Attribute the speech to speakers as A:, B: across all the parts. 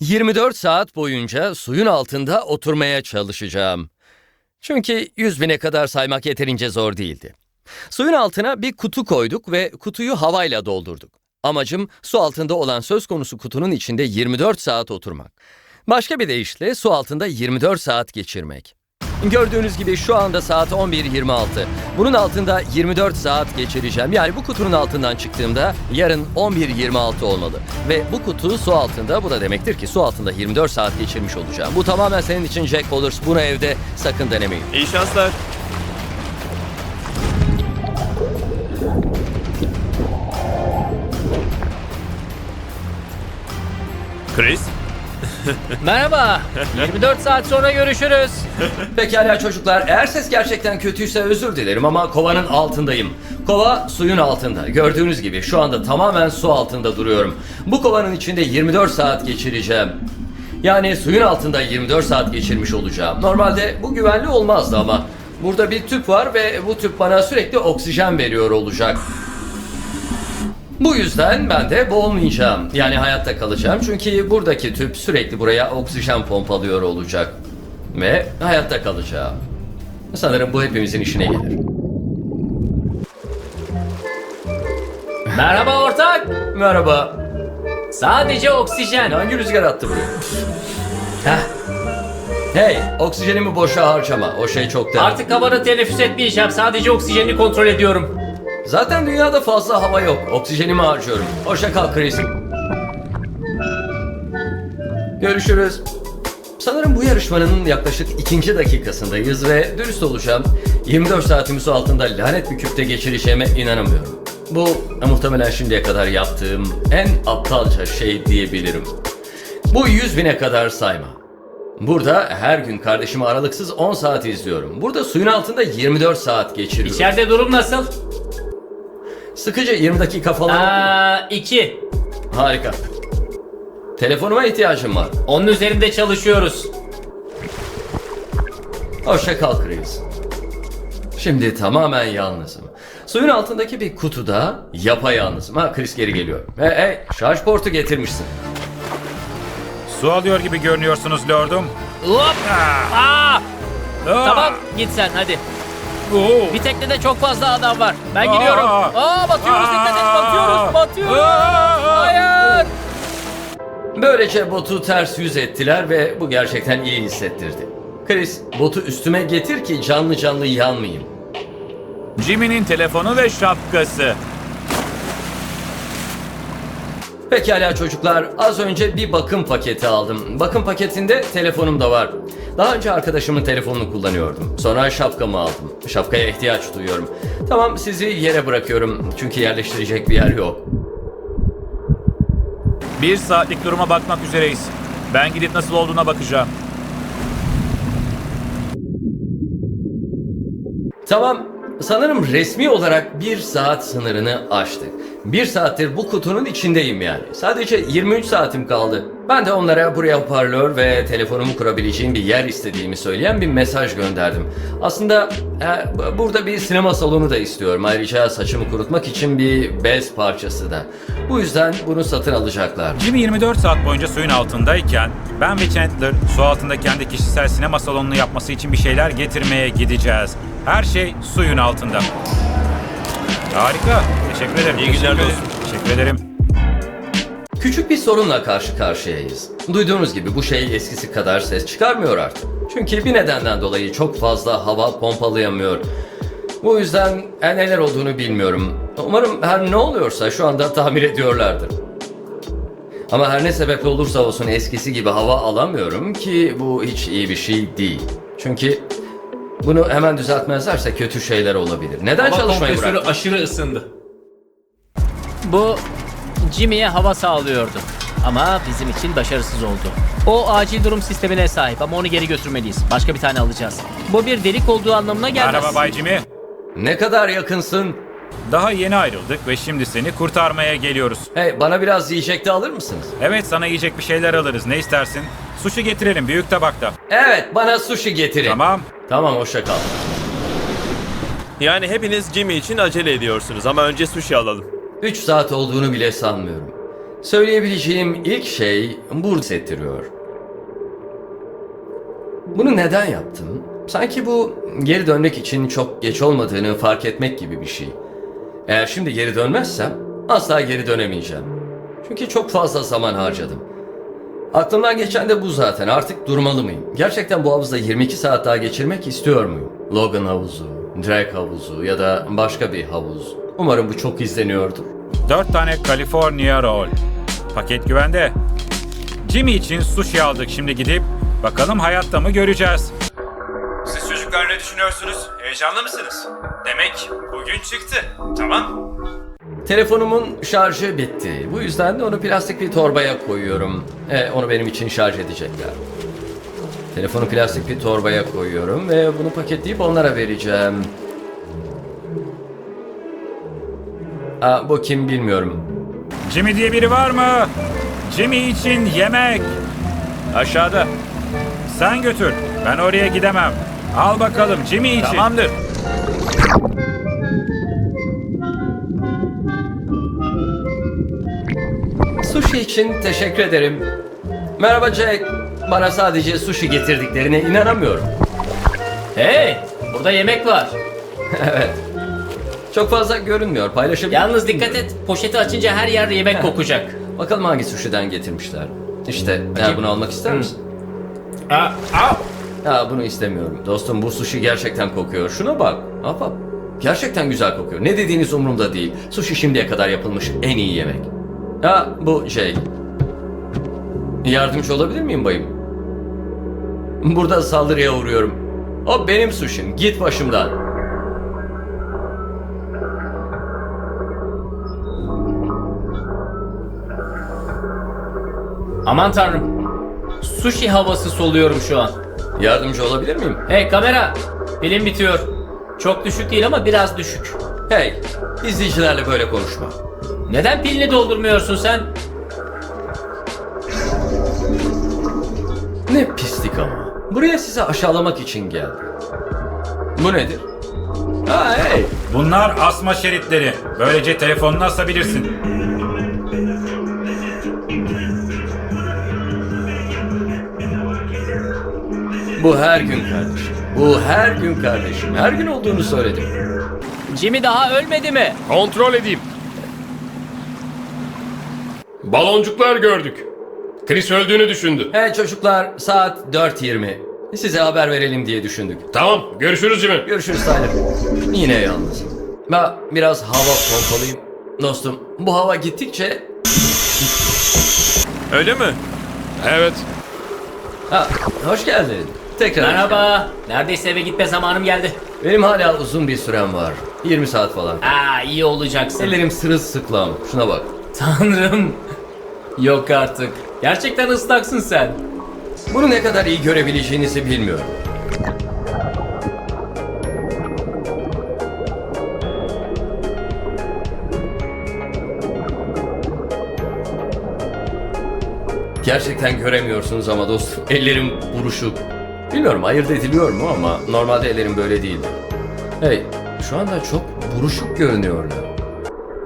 A: 24 saat boyunca suyun altında oturmaya çalışacağım. Çünkü 100 bine kadar saymak yeterince zor değildi. Suyun altına bir kutu koyduk ve kutuyu havayla doldurduk. Amacım su altında olan söz konusu kutunun içinde 24 saat oturmak. Başka bir deyişle su altında 24 saat geçirmek. Gördüğünüz gibi şu anda saat 11.26. Bunun altında 24 saat geçireceğim. Yani bu kutunun altından çıktığımda yarın 11.26 olmalı. Ve bu kutu su altında. Bu da demektir ki su altında 24 saat geçirmiş olacağım. Bu tamamen senin için Jack Wallace. Bunu evde sakın denemeyin.
B: İyi şanslar.
C: Merhaba. 24 saat sonra görüşürüz.
A: Pekala çocuklar, eğer ses gerçekten kötüyse özür dilerim ama kovanın altındayım. Kova suyun altında. Gördüğünüz gibi şu anda tamamen su altında duruyorum. Bu kovanın içinde 24 saat geçireceğim. Yani suyun altında 24 saat geçirmiş olacağım. Normalde bu güvenli olmazdı ama burada bir tüp var ve bu tüp bana sürekli oksijen veriyor olacak. Bu yüzden ben de boğulmayacağım. Yani hayatta kalacağım. Çünkü buradaki tüp sürekli buraya oksijen pompalıyor olacak. Ve hayatta kalacağım. Sanırım bu hepimizin işine gelir.
C: Merhaba ortak.
A: Merhaba.
C: Sadece oksijen.
A: Hangi rüzgar attı buraya? Heh. Hey, oksijenimi boşa harcama. O şey çok değerli.
C: Artık havanı teneffüs etmeyeceğim. Sadece oksijeni kontrol ediyorum.
A: Zaten dünyada fazla hava yok. Oksijenimi harcıyorum. Hoşça kal Chris. Görüşürüz. Sanırım bu yarışmanın yaklaşık ikinci dakikasındayız ve dürüst olacağım. 24 saatimi altında lanet bir küpte geçireceğime inanamıyorum. Bu muhtemelen şimdiye kadar yaptığım en aptalca şey diyebilirim. Bu 100 bine kadar sayma. Burada her gün kardeşimi aralıksız 10 saat izliyorum. Burada suyun altında 24 saat geçiriyorum.
C: İçeride durum nasıl?
A: Sıkıcı 20 dakika falan.
C: Aa, iki.
A: Harika. Telefonuma ihtiyacım var.
C: Onun üzerinde çalışıyoruz.
A: Hoşça kal Chris. Şimdi tamamen yalnızım. Suyun altındaki bir kutuda yapayalnızım. Ha Chris geri geliyor. Hey hey şarj portu getirmişsin.
D: Su alıyor gibi görünüyorsunuz lordum.
C: Hop. Aa,
D: Aa!
C: tamam git sen hadi.
D: Oo!
C: Bir teknede çok fazla adam var. Ben
D: Aa.
C: gidiyorum. Aa batıyoruz dikkat et batıyoruz batıyoruz.
D: Aa.
C: Hayır.
A: Böylece botu ters yüz ettiler ve bu gerçekten iyi hissettirdi. Chris botu üstüme getir ki canlı canlı yanmayayım.
D: Jimmy'nin telefonu ve şapkası.
A: Pekala çocuklar, az önce bir bakım paketi aldım. Bakım paketinde telefonum da var. Daha önce arkadaşımın telefonunu kullanıyordum. Sonra şapkamı aldım. Şapkaya ihtiyaç duyuyorum. Tamam, sizi yere bırakıyorum. Çünkü yerleştirecek bir yer yok.
D: Bir saatlik duruma bakmak üzereyiz. Ben gidip nasıl olduğuna bakacağım.
A: Tamam, sanırım resmi olarak bir saat sınırını aştık. Bir saattir bu kutunun içindeyim yani. Sadece 23 saatim kaldı. Ben de onlara buraya hoparlör ve telefonumu kurabileceğim bir yer istediğimi söyleyen bir mesaj gönderdim. Aslında e, bu- burada bir sinema salonu da istiyorum. Ayrıca saçımı kurutmak için bir bez parçası da. Bu yüzden bunu satın alacaklar.
D: Jimmy 24 saat boyunca suyun altındayken ben ve Chandler su altında kendi kişisel sinema salonunu yapması için bir şeyler getirmeye gideceğiz. Her şey suyun altında. Harika. Teşekkür ederim.
B: İyi günler dostum.
D: Teşekkür ederim.
A: Küçük bir sorunla karşı karşıyayız. Duyduğunuz gibi bu şey eskisi kadar ses çıkarmıyor artık. Çünkü bir nedenden dolayı çok fazla hava pompalayamıyor. Bu yüzden neler olduğunu bilmiyorum. Umarım her ne oluyorsa şu anda tamir ediyorlardır. Ama her ne sebeple olursa olsun eskisi gibi hava alamıyorum ki bu hiç iyi bir şey değil. Çünkü bunu hemen düzeltmezlerse kötü şeyler olabilir. Neden
E: Hava
A: çalışmayı bıraktın?
E: aşırı ısındı.
C: Bu Jimmy'ye hava sağlıyordu. Ama bizim için başarısız oldu. O acil durum sistemine sahip ama onu geri götürmeliyiz. Başka bir tane alacağız. Bu bir delik olduğu anlamına gelmez.
D: Merhaba Bay Jimmy.
A: Ne kadar yakınsın?
D: Daha yeni ayrıldık ve şimdi seni kurtarmaya geliyoruz.
A: Hey bana biraz yiyecek de alır mısınız?
D: Evet sana yiyecek bir şeyler alırız. Ne istersin? Sushi getirelim büyük tabakta.
A: Evet bana sushi getirin.
D: Tamam.
A: Tamam hoşça kal.
B: Yani hepiniz Jimmy için acele ediyorsunuz ama önce sushi alalım.
A: 3 saat olduğunu bile sanmıyorum. Söyleyebileceğim ilk şey bu hissettiriyor. Bunu neden yaptım? Sanki bu geri dönmek için çok geç olmadığını fark etmek gibi bir şey. Eğer şimdi geri dönmezsem asla geri dönemeyeceğim. Çünkü çok fazla zaman harcadım. Aklımdan geçen de bu zaten. Artık durmalı mıyım? Gerçekten bu havuzda 22 saat daha geçirmek istiyor muyum? Logan havuzu, Drake havuzu ya da başka bir havuz. Umarım bu çok izleniyordur.
D: 4 tane California Roll. Paket güvende. Jimmy için sushi aldık şimdi gidip bakalım hayatta mı göreceğiz.
B: Siz çocuklar ne düşünüyorsunuz? Heyecanlı mısınız? Demek bugün çıktı. Tamam.
A: Telefonumun şarjı bitti. Bu yüzden de onu plastik bir torbaya koyuyorum. E, onu benim için şarj edecekler. Telefonu plastik bir torbaya koyuyorum ve bunu paketleyip onlara vereceğim. Aa, bu kim bilmiyorum.
D: Jimmy diye biri var mı? Jimmy için yemek.
B: Aşağıda.
D: Sen götür. Ben oraya gidemem. Al bakalım Jimmy için.
B: Tamamdır.
A: Sushi için teşekkür ederim. Merhaba Jack. Bana sadece sushi getirdiklerine inanamıyorum.
C: Hey, burada yemek var.
A: Çok fazla görünmüyor. Paylaşabilir
C: Yalnız dikkat et, poşeti açınca her yer yemek kokacak.
A: Bakalım hangi sushi'den getirmişler. İşte ya bunu almak ister misin?
C: Aa, aa.
A: Ya bunu istemiyorum. Dostum bu sushi gerçekten kokuyor. Şuna bak. Hop hop. Gerçekten güzel kokuyor. Ne dediğiniz umurumda değil. Sushi şimdiye kadar yapılmış en iyi yemek. Ha bu şey. Yardımcı olabilir miyim bayım? Burada saldırıya uğruyorum. O benim sushim. Git başımdan.
C: Aman tanrım. Sushi havası soluyorum şu an.
A: Yardımcı olabilir miyim?
C: Hey kamera, pilim bitiyor. Çok düşük değil ama biraz düşük.
A: Hey, izleyicilerle böyle konuşma.
C: Neden pilini doldurmuyorsun sen?
A: Ne pislik ama. Buraya sizi aşağılamak için geldim. Bu nedir? Ha hey.
D: Bunlar asma şeritleri. Böylece telefonunu asabilirsin.
A: Bu her gün kardeşim. Bu her gün kardeşim. Her gün olduğunu söyledim.
C: Jimmy daha ölmedi mi?
E: Kontrol edeyim. Baloncuklar gördük. Chris öldüğünü düşündü.
A: Hey çocuklar saat 4.20. Size haber verelim diye düşündük.
E: Tamam, görüşürüz Jimmy.
A: Görüşürüz Tyler. Yine yalnız. Ben biraz hava pompalayayım. Dostum bu hava gittikçe...
B: Öyle mi?
E: Evet.
A: Ha, hoş geldin. Tekrar. hoş geldin.
C: Merhaba. Neredeyse eve gitme zamanım geldi.
A: Benim hala uzun bir sürem var. 20 saat falan.
C: Aa iyi olacaksın.
A: Ellerim sırılsıklam. Şuna bak.
C: Tanrım. Yok artık. Gerçekten ıslaksın sen.
A: Bunu ne kadar iyi görebileceğinizi bilmiyorum. Gerçekten göremiyorsunuz ama dostum ellerim buruşuk. Bilmiyorum ayırt ediliyor mu ama normalde ellerim böyle değildi. Hey şu anda çok buruşuk görünüyorlar.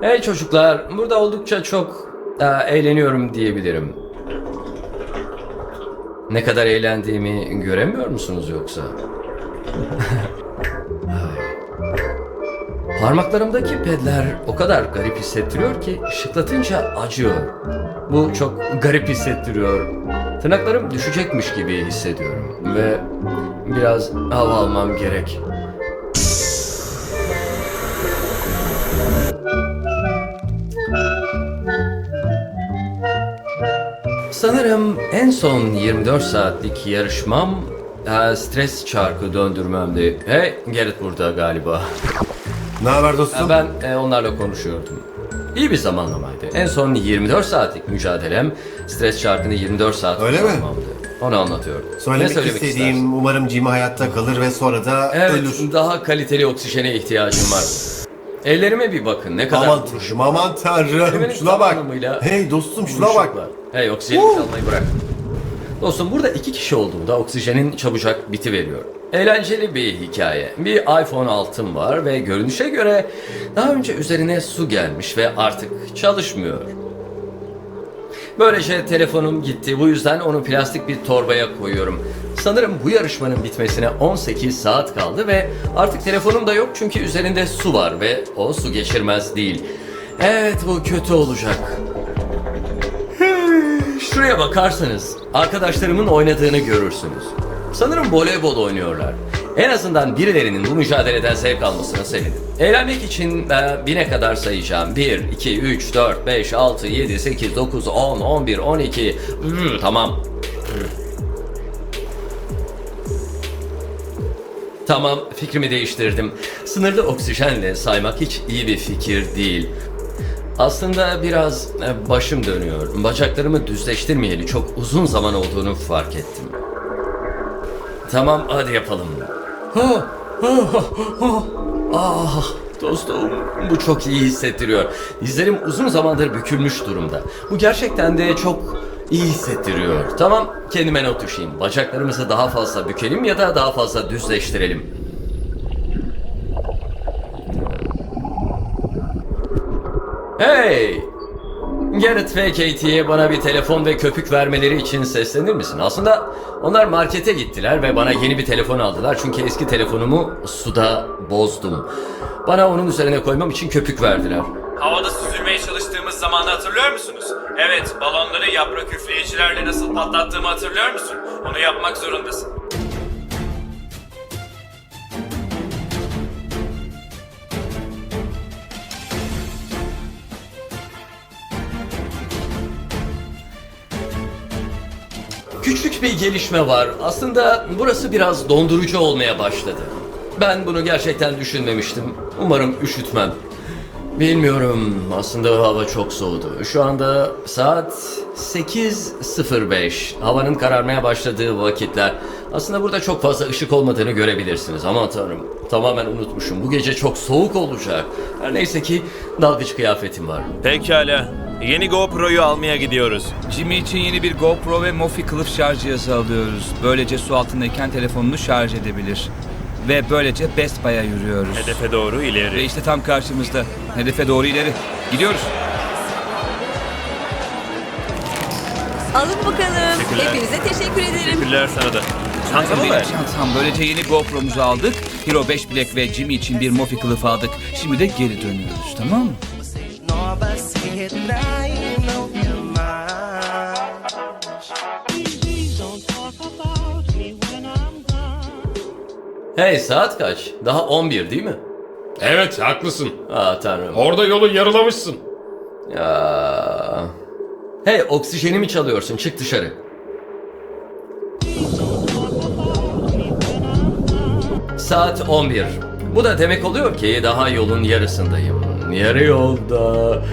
A: Hey çocuklar burada oldukça çok e, eğleniyorum diyebilirim. Ne kadar eğlendiğimi göremiyor musunuz yoksa? Parmaklarımdaki pedler o kadar garip hissettiriyor ki şıklatınca acıyor. Bu çok garip hissettiriyor. Tırnaklarım düşecekmiş gibi hissediyorum ve biraz hava almam gerek. Sanırım en son 24 saatlik yarışmam e, stres çarkı döndürmemdi. Hey Gerrit burada galiba.
F: Ne haber
A: E,
F: dostum?
A: Ben e, onlarla konuşuyordum. İyi bir zamanlamaydı. En son 24 saatlik mücadelem stres çarkını 24 saat
F: Öyle mi?
A: kullanmamdı. Onu anlatıyordum.
F: Söylemek, istediğim
A: istersin?
F: umarım Jimmy hayatta kalır ve sonra da
A: Evet,
F: ölür.
A: daha kaliteli oksijene ihtiyacım var. Ellerime bir bakın ne kadar
F: Aman tanrım aman tanrım.
A: Kelimenin
F: Şuna
A: tam
F: bak.
A: anlamıyla
F: Hey dostum şuna bak.
A: Buruşuklar. Hey oksijeni çalmayı bırak. Dostum burada iki kişi olduğunda oksijenin çabucak biti veriyor. Eğlenceli bir hikaye. Bir iPhone 6'm var ve görünüşe göre daha önce üzerine su gelmiş ve artık çalışmıyor. Böylece telefonum gitti. Bu yüzden onu plastik bir torbaya koyuyorum. Sanırım bu yarışmanın bitmesine 18 saat kaldı ve artık telefonum da yok çünkü üzerinde su var ve o su geçirmez değil. Evet bu kötü olacak. Şuraya bakarsanız arkadaşlarımın oynadığını görürsünüz. Sanırım voleybol oynuyorlar. En azından birilerinin bu mücadeleden zevk almasına sevindim. Eğlenmek için e, bine kadar sayacağım. 1, 2, 3, 4, 5, 6, 7, 8, 9, 10, 11, 12. Hmm, tamam. Tamam, fikrimi değiştirdim. Sınırlı oksijenle saymak hiç iyi bir fikir değil. Aslında biraz e, başım dönüyor. Bacaklarımı düzleştirmeyeli çok uzun zaman olduğunu fark ettim. Tamam, hadi yapalım. Ha, ha, ha, ha. Ah, dostum, bu çok iyi hissettiriyor. Dizlerim uzun zamandır bükülmüş durumda. Bu gerçekten de çok iyi hissettiriyor. Tamam, kendime not düşeyim. Bacaklarımızı daha fazla bükelim ya da daha fazla düzleştirelim. Hey! Garrett ve Katie'ye bana bir telefon ve köpük vermeleri için seslenir misin? Aslında onlar markete gittiler ve bana yeni bir telefon aldılar çünkü eski telefonumu suda bozdum. Bana onun üzerine koymam için köpük verdiler.
B: Havada süzülmeye çalıştığımız zamanı hatırlıyor musunuz? Evet, balonları yaprak üfleyicilerle nasıl patlattığımı hatırlıyor musun? Onu yapmak zorundasın.
A: Küçük bir gelişme var. Aslında burası biraz dondurucu olmaya başladı. Ben bunu gerçekten düşünmemiştim. Umarım üşütmem. Bilmiyorum. Aslında hava çok soğudu. Şu anda saat 8.05. Havanın kararmaya başladığı vakitler. Aslında burada çok fazla ışık olmadığını görebilirsiniz. Aman tanrım. Tamamen unutmuşum. Bu gece çok soğuk olacak. Her neyse ki dalgıç kıyafetim var.
G: Pekala. Yeni GoPro'yu almaya gidiyoruz.
H: Jimmy için yeni bir GoPro ve Mofi kılıf şarj cihazı alıyoruz. Böylece su altındayken telefonunu şarj edebilir. Ve böylece Best Buy'a yürüyoruz.
G: Hedefe doğru
H: Ve
G: ileri.
H: işte tam karşımızda. Hedefe doğru ileri. Gidiyoruz.
I: Alın bakalım.
G: Teşekkürler.
I: Hepinize teşekkür ederim.
G: Teşekkürler sana da. Çantamı
H: Benim
G: ver.
H: çantam. Böylece yeni GoPro'muzu aldık. Hero 5 Black ve Jimmy için bir Mofi kılıf aldık. Şimdi de geri dönüyoruz tamam mı?
A: Hey saat kaç? Daha 11 değil mi?
E: Evet haklısın.
A: Aa tanrım.
E: Orada yolu yarılamışsın.
A: Ya. Hey oksijenimi çalıyorsun çık dışarı. Saat 11. Bu da demek oluyor ki daha yolun yarısındayım. Yarı yolda.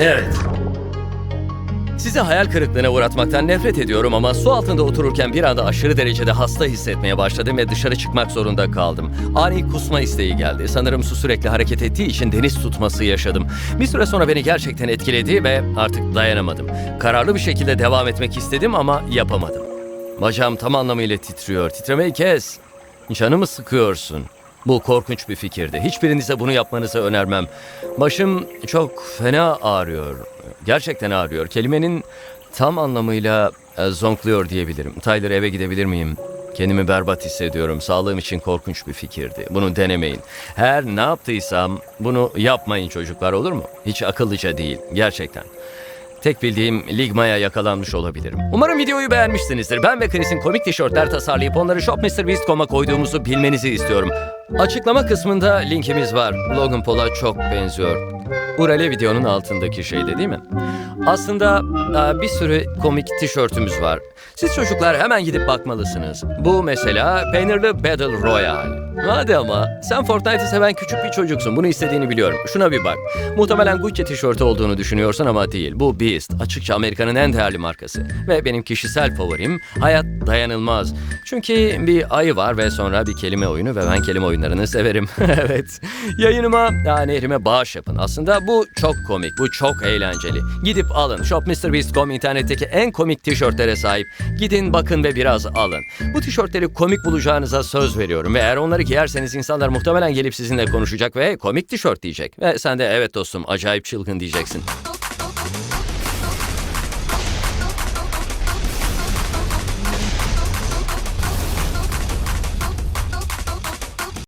A: Evet. Sizi hayal kırıklığına uğratmaktan nefret ediyorum ama su altında otururken bir anda aşırı derecede hasta hissetmeye başladım ve dışarı çıkmak zorunda kaldım. Ani kusma isteği geldi. Sanırım su sürekli hareket ettiği için deniz tutması yaşadım. Bir süre sonra beni gerçekten etkiledi ve artık dayanamadım. Kararlı bir şekilde devam etmek istedim ama yapamadım. Bacağım tam anlamıyla titriyor. Titremeyi kes. Canımı sıkıyorsun. Bu korkunç bir fikirdi. Hiçbirinize bunu yapmanızı önermem. Başım çok fena ağrıyor. Gerçekten ağrıyor. Kelimenin tam anlamıyla e, zonkluyor diyebilirim. Tyler eve gidebilir miyim? Kendimi berbat hissediyorum. Sağlığım için korkunç bir fikirdi. Bunu denemeyin. Her ne yaptıysam bunu yapmayın çocuklar olur mu? Hiç akıllıca değil. Gerçekten. Tek bildiğim Ligma'ya yakalanmış olabilirim. Umarım videoyu beğenmişsinizdir. Ben ve Chris'in komik tişörtler tasarlayıp onları shopmrbeast.com'a koyduğumuzu bilmenizi istiyorum. Açıklama kısmında linkimiz var. Logan Paul'a çok benziyor. URL videonun altındaki şeyde değil mi? Aslında e, bir sürü komik tişörtümüz var. Siz çocuklar hemen gidip bakmalısınız. Bu mesela peynirli Battle Royale. Hadi ama sen Fortnite'ı seven küçük bir çocuksun. Bunu istediğini biliyorum. Şuna bir bak. Muhtemelen Gucci tişörtü olduğunu düşünüyorsun ama değil. Bu Beast. Açıkça Amerika'nın en değerli markası. Ve benim kişisel favorim hayat dayanılmaz. Çünkü bir ayı var ve sonra bir kelime oyunu ve ben kelime oyunlarını severim. evet. Yayınıma, ya nehrime bağış yapın. Aslında bu çok komik. Bu çok eğlenceli. Gidip alın. ShopMrBeast.com internetteki en komik tişörtlere sahip. Gidin bakın ve biraz alın. Bu tişörtleri komik bulacağınıza söz veriyorum. Ve eğer onları giyerseniz insanlar muhtemelen gelip sizinle konuşacak ve komik tişört diyecek. Ve sen de evet dostum acayip çılgın diyeceksin.